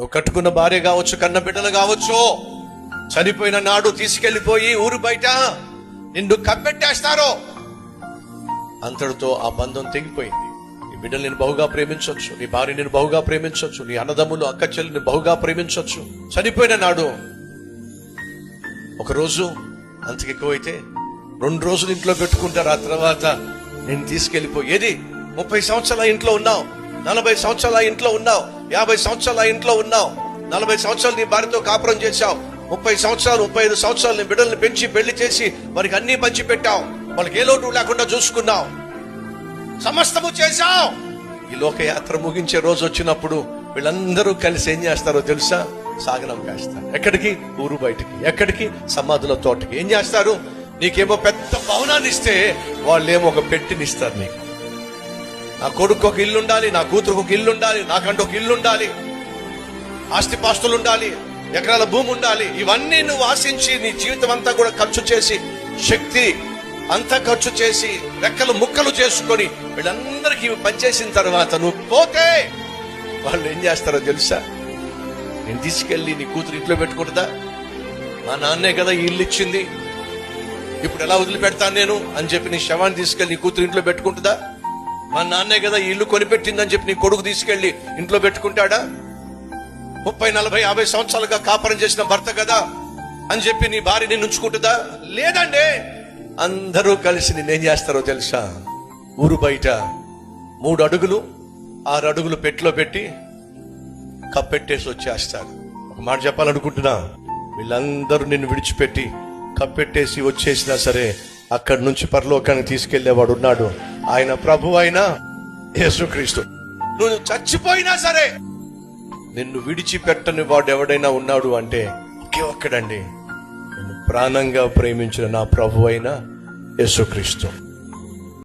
నువ్వు కట్టుకున్న భార్య కావచ్చు కన్న బిడ్డలు కావచ్చు చనిపోయిన నాడు తీసుకెళ్ళిపోయి ఊరు బయట నిన్ను కప్పెట్టేస్తారు. అంతటితో ఆ బంధం తెగిపోయింది. నీ బిడ్డలు నేను బహుగా ప్రేమించవచ్చు నీ భార్య నేను బహుగా ప్రేమించవచ్చు నీ అన్నదమ్ములు అక్క చెల్లిని బహుగా ప్రేమించవచ్చు. చనిపోయిన నాడు ఒకరోజు రోజు ఎక్కువైతే రెండు రోజులు ఇంట్లో పెట్టుకుంటారు. ఆ తర్వాత నేను తీసుకెళ్ళిపోయి ఏది? ముప్పై సంవత్సరాల ఇంట్లో ఉన్నావు నలభై సంవత్సరాల ఇంట్లో ఉన్నావు. యాభై సంవత్సరాల ఇంట్లో ఉన్నావు. నలభై సంవత్సరాలు నీ భార్యతో కాపురం చేశావు. ముప్పై సంవత్సరాలు ముప్పై ఐదు సంవత్సరాలు నీ బిడ్డల్ని పెంచి పెళ్ళి చేసి వారికి అన్ని పంచి పెట్టావు వాళ్ళకి ఏ లోటు లేకుండా చూసుకున్నావు. సమస్తము చేశావు. ఈ లోకయాత్ర ముగించే రోజు వచ్చినప్పుడు వీళ్ళందరూ కలిసి ఏం చేస్తారో తెలుసా? సాగనం కాస్తారు. ఎక్కడికి? ఊరు బయటికి. ఎక్కడికి? సమాధుల తోటకి. ఏం చేస్తారు? నీకేమో పెద్ద భవనాన్ని ఇస్తే వాళ్ళేమో ఒక పెట్టిని ఇస్తారు నీకు. నా కొడుకు ఒక ఇల్లు ఉండాలి నా కూతురుకు ఒక ఇల్లు ఉండాలి నాకంటూ ఒక ఇల్లు ఉండాలి. ఆస్తిపాస్తులు ఉండాలి ఎకరాల భూమి ఉండాలి. ఇవన్నీ నువ్వు ఆశించి నీ జీవితం అంతా కూడా ఖర్చు చేసి శక్తి అంతా ఖర్చు చేసి రెక్కలు ముక్కలు చేసుకొని వీళ్ళందరికీ ఇవి పనిచేసిన తర్వాత నువ్వు పోతే వాళ్ళు ఏం చేస్తారో తెలుసా? నేను తీసుకెళ్ళి నీ కూతురు ఇంట్లో పెట్టుకుంటుందా? మా నాన్నే కదా ఈ ఇల్లు ఇచ్చింది. ఇప్పుడు ఎలా వదిలిపెడతాను నేను అని చెప్పి నీ శవాన్ని తీసుకెళ్ళి నీ కూతురు ఇంట్లో పెట్టుకుంటుందా? మా నాన్నే కదా ఇల్లు కొనిపెట్టిందని చెప్పి నీ కొడుకు తీసుకెళ్ళి ఇంట్లో పెట్టుకుంటాడా? ముప్పై నలభై యాభై సంవత్సరాలుగా కాపురం చేసిన భర్త కదా అని చెప్పి నీ భార్యని నుంచుకుంటుందా లేదండి. అందరూ కలిసి నేనేం చేస్తారో తెలుసా? ఊరు బయట మూడు అడుగులు ఆరు అడుగులు పెట్టిలో పెట్టి కప్పెట్టేసి వచ్చేస్తారు. ఒక మాట చెప్పాలనుకుంటున్నా? వీళ్ళందరూ నిన్ను విడిచిపెట్టి కప్పెట్టేసి వచ్చేసినా సరే అక్కడి నుంచి పరలోకానికి తీసుకెళ్ళేవాడు ఉన్నాడు. ఆయన ప్రభు అయినా యేసుక్రీస్తు. నువ్వు చచ్చిపోయినా సరే నిన్ను విడిచిపెట్టని వాడు ఎవడైనా ఉన్నాడు అంటే ఒకే ఒక్కడండి. ప్రాణంగా ప్రేమించిన నా ప్రభు అయిన యేసుక్రీస్తు.